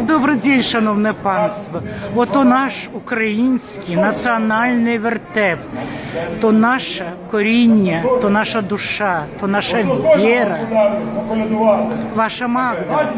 Добрий день, шановне панство. Ото наш український національний вертеп, то наше коріння, то наша душа, то наша віра, ваша Магда.